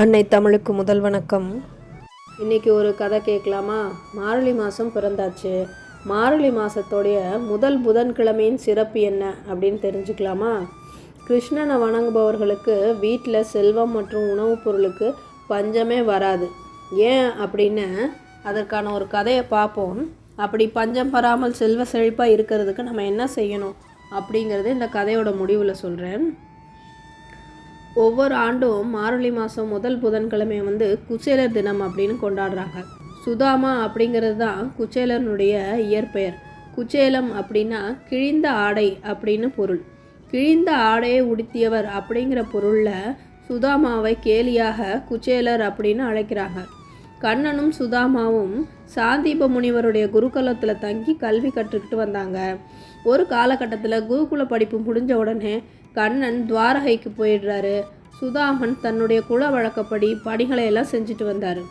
அன்னை தமிழுக்கு முதல் வணக்கம். இன்றைக்கி ஒரு கதை கேட்கலாமா? மார்கழி மாதம் பிறந்தாச்சு. மார்கழி மாதத்தோடைய முதல் புதன்கிழமையின் சிறப்பு என்ன அப்படின்னு தெரிஞ்சுக்கலாமா? கிருஷ்ணனை வணங்குபவர்களுக்கு வீட்டில் செல்வம் மற்றும் உணவுப் பொருளுக்கு பஞ்சமே வராது. ஏன் அப்படின்னு அதற்கான ஒரு கதையை பார்ப்போம். அப்படி பஞ்சம் பராமல் செல்வ செழிப்பாக இருக்கிறதுக்கு நம்ம என்ன செய்யணும் அப்படிங்கிறது இந்த கதையோட முடிவில் சொல்கிறேன் ஒவ்வொரு ஆண்டும் மார்கழி மாதம் முதல் புதன்கிழமை வந்து குச்சேலர் தினம் அப்படின்னு கொண்டாடுறாங்க. சுதாமா அப்படிங்கிறது தான் குச்சேலனுடைய இயற்பெயர். குச்சேலம் அப்படின்னா கிழிந்த ஆடை அப்படின்னு பொருள். கிழிந்த ஆடையை உடுத்தியவர் அப்படிங்கிற பொருளில் சுதாமாவை கேலியாக குச்சேலர் அப்படின்னு அழைக்கிறாங்க. கண்ணனும் சுதாமாவும் சாந்தீப முனிவருடைய குருகுலத்தில் தங்கி கல்வி கற்றுக்கிட்டு வந்தாங்க. ஒரு காலகட்டத்தில் குருகுல படிப்பு முடிஞ்ச உடனே கண்ணன் துவாரகைக்கு போயிடுறாரு. சுதாமன் தன்னுடைய குல வழக்கப்படி பணிகளை எல்லாம் செஞ்சுட்டு வந்தார்.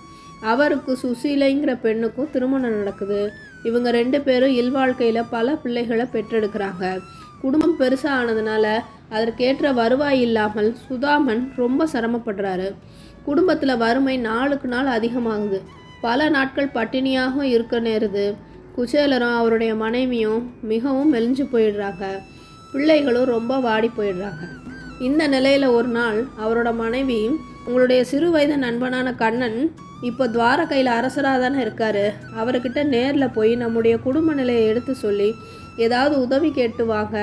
அவருக்கு சுசீலைங்கிற பெண்ணுக்கும் திருமணம் நடக்குது. இவங்க ரெண்டு பேரும் இல்வாழ்க்கையில் பல பிள்ளைகளை பெற்றெடுக்கிறாங்க. குடும்பம் பெருசாக ஆனதுனால அதற்கேற்ற வருவாய் இல்லாமல் சுதாமன் ரொம்ப சிரமப்படுறாரு. குடும்பத்தில் வறுமை நாளுக்கு நாள் அதிகமாகுது. பல நாட்கள் பட்டினியாகவும் இருக்க நேருது. குச்சேலரும் அவருடைய மனைவியும் மிகவும் மெலிஞ்சு போயிடுறாங்க. பிள்ளைகளும் ரொம்ப வாடி போயிடுறாங்க. இந்த நிலையில் ஒரு நாள் அவரோட மனைவி உங்களுடைய சிறு வயது நண்பனான கண்ணன் இப்போ துவாரகையில் அரசராக தானே இருக்காரு. அவர்கிட்ட நேரில் போய் நம்முடைய குடும்ப நிலையை எடுத்து சொல்லி ஏதாவது உதவி கேட்டு வாங்க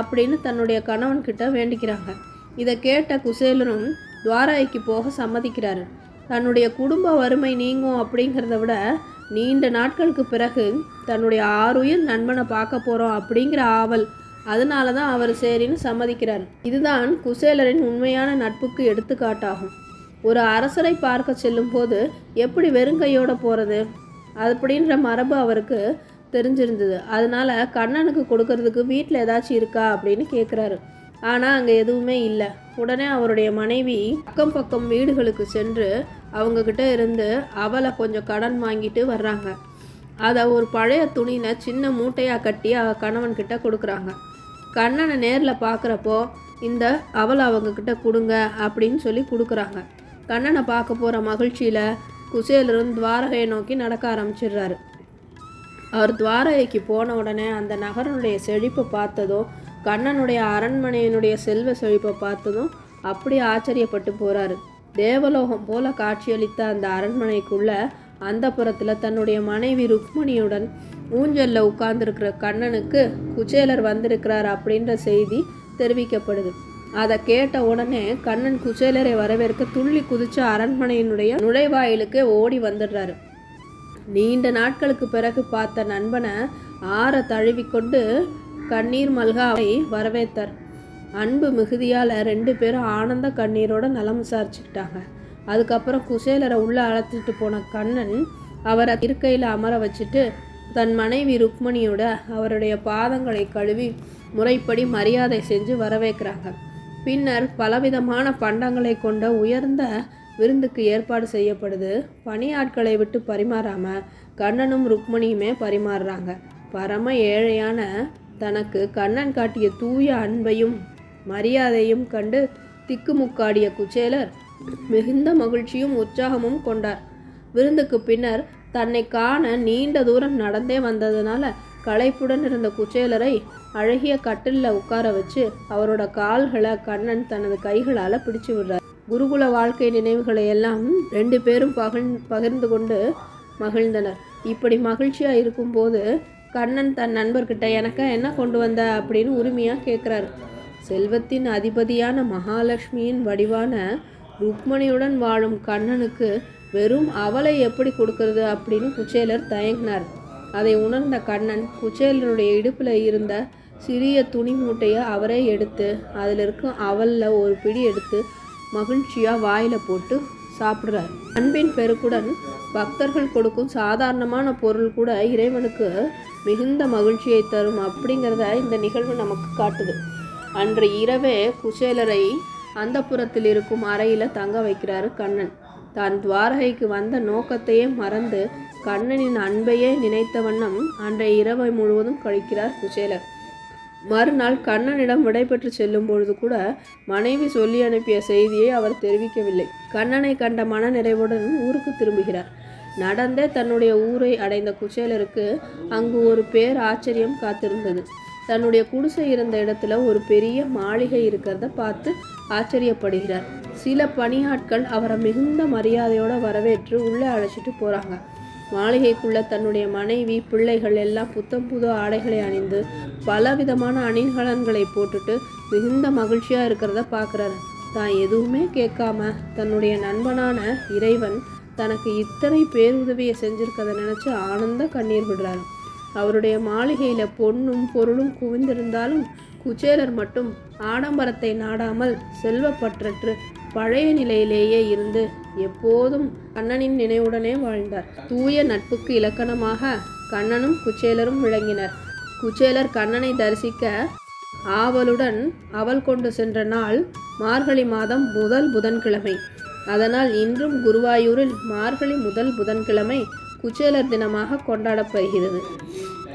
அப்படின்னு தன்னுடைய கணவன்கிட்ட வேண்டிக்கிறாங்க. இதை கேட்ட குசேலரும் துவாரகைக்கு போக சம்மதிக்கிறாரு. தன்னுடைய குடும்ப வறுமை நீங்கும் அப்படிங்கிறத விட நீண்ட நாட்களுக்கு பிறகு தன்னுடைய ஆறுயிர் நண்பனை பார்க்க போகிறோம் அப்படிங்கிற ஆவல் அதனால தான் அவர் சரின்னு சம்மதிக்கிறார். இதுதான் குசேலரின் உண்மையான நட்புக்கு எடுத்துக்காட்டாகும். ஒரு அரசரை பார்க்க செல்லும்போது எப்படி வெறுங்கையோட போகிறது அப்படின்ற மரபு அவருக்கு தெரிஞ்சிருந்தது. அதனால கண்ணனுக்கு கொடுக்கறதுக்கு வீட்டில் ஏதாச்சும் இருக்கா அப்படின்னு கேட்குறாரு ஆனால் அங்கே எதுவுமே இல்லை. உடனே அவருடைய மனைவி அக்கம் பக்கம் வீடுகளுக்கு சென்று அவங்கக்கிட்ட இருந்து அவளை கொஞ்சம் கடன் வாங்கிட்டு வர்றாங்க. அதை ஒரு பழைய துணியில் சின்ன மூட்டையாக கட்டி கணவன்கிட்ட கொடுக்குறாங்க. கண்ணனை நேரில் பார்க்குறப்போ இந்த அவளை அவங்கக்கிட்ட கொடுங்க அப்படின்னு சொல்லி கொடுக்குறாங்க. கண்ணனை பார்க்க போகிற மகிழ்ச்சியில் குசேலரும் துவாரகையை நோக்கி நடக்க ஆரம்பிச்சிடுறாரு. அவர் துவாரகைக்கு போன உடனே அந்த நகரனுடைய செழிப்பை பார்த்ததும் கண்ணனுடைய அரண்மனையினுடைய செல்வ செழிப்பை பார்த்ததும் அப்படி ஆச்சரியப்பட்டு போகிறாரு தேவலோகம் போல காட்சியளித்த அந்த அரண்மனைக்குள்ள அந்த புறத்தில் தன்னுடைய மனைவி ருக்மணியுடன் ஊஞ்சலில் உட்கார்ந்துருக்கிற கண்ணனுக்கு குச்சேலர் வந்திருக்கிறார் அப்படின்ற செய்தி தெரிவிக்கப்படுது. அதை கேட்ட உடனே கண்ணன் குச்சேலரை வரவேற்க துள்ளி குதிச்ச அரண்மனையினுடைய நுழைவாயிலுக்கே ஓடி வந்துடுறாரு. நீண்ட நாட்களுக்கு பிறகு பார்த்த நண்பனை ஆற தழுவிக்கொண்டு கண்ணீர் மல்காவை வரவேற்றார். அன்பு மிகுதியால் ரெண்டு பேரும் ஆனந்த கண்ணீரோட நலம் விசாரிச்சுக்கிட்டாங்க. அதுக்கப்புறம் குசேலரை உள்ளே அழைச்சிட்டு போன கண்ணன் அவரை இருக்கையில் அமர வச்சுட்டு தன் மனைவி ருக்மணியோட அவருடைய பாதங்களை கழுவி முறைப்படி மரியாதை செஞ்சு வரவேற்கிறாங்க. பின்னர் பலவிதமான பண்டங்களை கொண்ட உயர்ந்த விருந்துக்கு ஏற்பாடு செய்யப்படுது. பணியாட்களை விட்டு பரிமாறாம கண்ணனும் ருக்மணியுமே பரிமாறுறாங்க. பரம ஏழையான தனக்கு கண்ணன் காட்டிய தூய அன்பையும் மரியாதையும் கண்டு திக்குமுக்காடிய குச்சேலர் மிகுந்த மகிழ்ச்சியும் உற்சாகமும் கொண்டார். விருந்துக்கு பின்னர் தன்னை காண நீண்ட தூரம் நடந்தே வந்ததுனால களைப்புடன் இருந்த குச்சேலரை அழகிய கட்டிலில் உட்கார வச்சு அவரோட கால்களை கண்ணன் தனது கைகளால் பிடிச்சு விடுறார். குருகுல வாழ்க்கை நினைவுகளை எல்லாம் ரெண்டு பேரும் பகிர் பகிர்ந்து கொண்டு மகிழ்ந்தனர். இப்படி மகிழ்ச்சியாக இருக்கும்போது கண்ணன் தன் நண்பர்கிட்ட எனக்கு என்ன கொண்டு வந்த? அப்படின்னு உரிமையாக கேட்குறாரு செல்வத்தின் அதிபதியான மகாலட்சுமியின் வடிவான ருக்மணியுடன் வாழும் கண்ணனுக்கு வெறும் அவளை எப்படி கொடுக்கறது அப்படின்னு குச்சேலர் தயங்கினார். அதை உணர்ந்த கண்ணன் குச்சேலருடைய இடுப்பில் இருந்த சிறிய துணி மூட்டையை அவரே எடுத்து அதில் இருக்கும் அவலில் ஒரு பிடி எடுத்து மகிழ்ச்சியாக வாயில் போட்டு சாப்பிட்றார். அன்பின் பெருக்குடன் பக்தர்கள் கொடுக்கும் சாதாரணமான பொருள் கூட இறைவனுக்கு மிகுந்த மகிழ்ச்சியை தரும் அப்படிங்கிறத இந்த நிகழ்வு நமக்கு காட்டுது. அன்று இரவே குசேலரை அந்த புறத்தில் இருக்கும் அறையில் தங்க வைக்கிறாரு கண்ணன். தான் துவாரகைக்கு வந்த நோக்கத்தையே மறந்து கண்ணனின் அன்பையே நினைத்த வண்ணம் அன்றைய இரவை முழுவதும் கழிக்கிறார் குசேலர். மறுநாள் கண்ணனிடம் விடைபெற்று செல்லும் பொழுது கூட மனைவி சொல்லி அனுப்பிய செய்தியை அவர் தெரிவிக்கவில்லை. கண்ணனை கண்ட மன நிறைவுடன் ஊருக்கு திரும்புகிறார். நடந்தே தன்னுடைய ஊரை அடைந்த குசேலருக்கு அங்கு ஒரு பேர் ஆச்சரியம் காத்திருந்தது. தன்னுடைய குடிசை இருந்த இடத்துல ஒரு பெரிய மாளிகை இருக்கிறத பார்த்து ஆச்சரியப்படுகிறார். சில பணியாட்கள் அவரை மிகுந்த மரியாதையோட வரவேற்று உள்ளே அழைச்சிட்டு போகிறாங்க மாளிகைக்குள்ள தன்னுடைய மனைவி பிள்ளைகள் எல்லாம் புத்தம் புது ஆடைகளை அணிந்து பலவிதமான அணிகலன்களை போட்டுட்டு மிகுந்த மகிழ்ச்சியாக இருக்கிறத பார்க்குறாரு. தான் எதுவுமே கேட்காம தன்னுடைய நண்பனான இறைவன் தனக்கு இத்தனை பேருதவியை செஞ்சிருக்கதை நினச்சி ஆனந்த கண்ணீர் விடுறாரு. அவருடைய மாளிகையில் பொன்னும் பொருளும் குவிந்திருந்தாலும் குச்சேலர் மட்டும் ஆடம்பரத்தை நாடாமல் செல்வப்பற்றற்று பழைய நிலையிலேயே இருந்து எப்போதும் கண்ணனின் நினைவுடனே வாழ்ந்தார். தூய நட்புக்கு இலக்கணமாக கண்ணனும் குச்சேலரும் விளங்கினர். குச்சேலர் கண்ணனை தரிசிக்க ஆவலுடன் அவள் கொண்டு சென்ற நாள் மார்கழி மாதம் முதல் புதன்கிழமை. அதனால் இன்றும் குருவாயூரில் மார்கழி முதல் புதன்கிழமை குச்சேலர் தினமாக கொண்டாடப்படுகிறது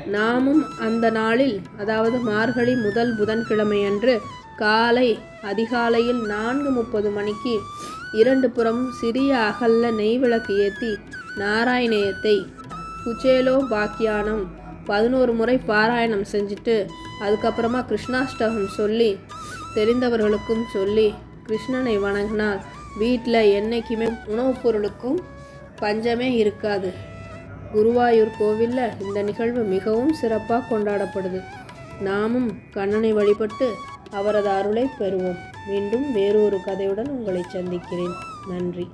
நாமும் அந்த நாளில் அதாவது மார்கழி முதல் புதன்கிழமை அன்று காலை அதிகாலையில் நான்கு முப்பது மணிக்கு இரண்டு புறம் சிறிய அகல்ல நெய் விளக்கு ஏற்றி நாராயணயத்தை குச்சேலோ பாக்கியானம் பதினோரு முறை பாராயணம் செஞ்சுட்டு அதுக்கப்புறமா கிருஷ்ணாஷ்டகம் சொல்லி தெரிந்தவர்களுக்கும் சொல்லி கிருஷ்ணனை வணங்கினால் வீட்டில் என்றைக்குமே உணவுப் பொருளுக்கும் பஞ்சமே இருக்காது. குருவாயூர் கோவிலில் இந்த நிகழ்வு மிகவும் சிறப்பாக கொண்டாடப்படுது. நாமும் கண்ணனை வழிபட்டு அவரது அருளை பெறுவோம். மீண்டும் வேறொரு கதையுடன் உங்களை சந்திக்கிறேன். நன்றி.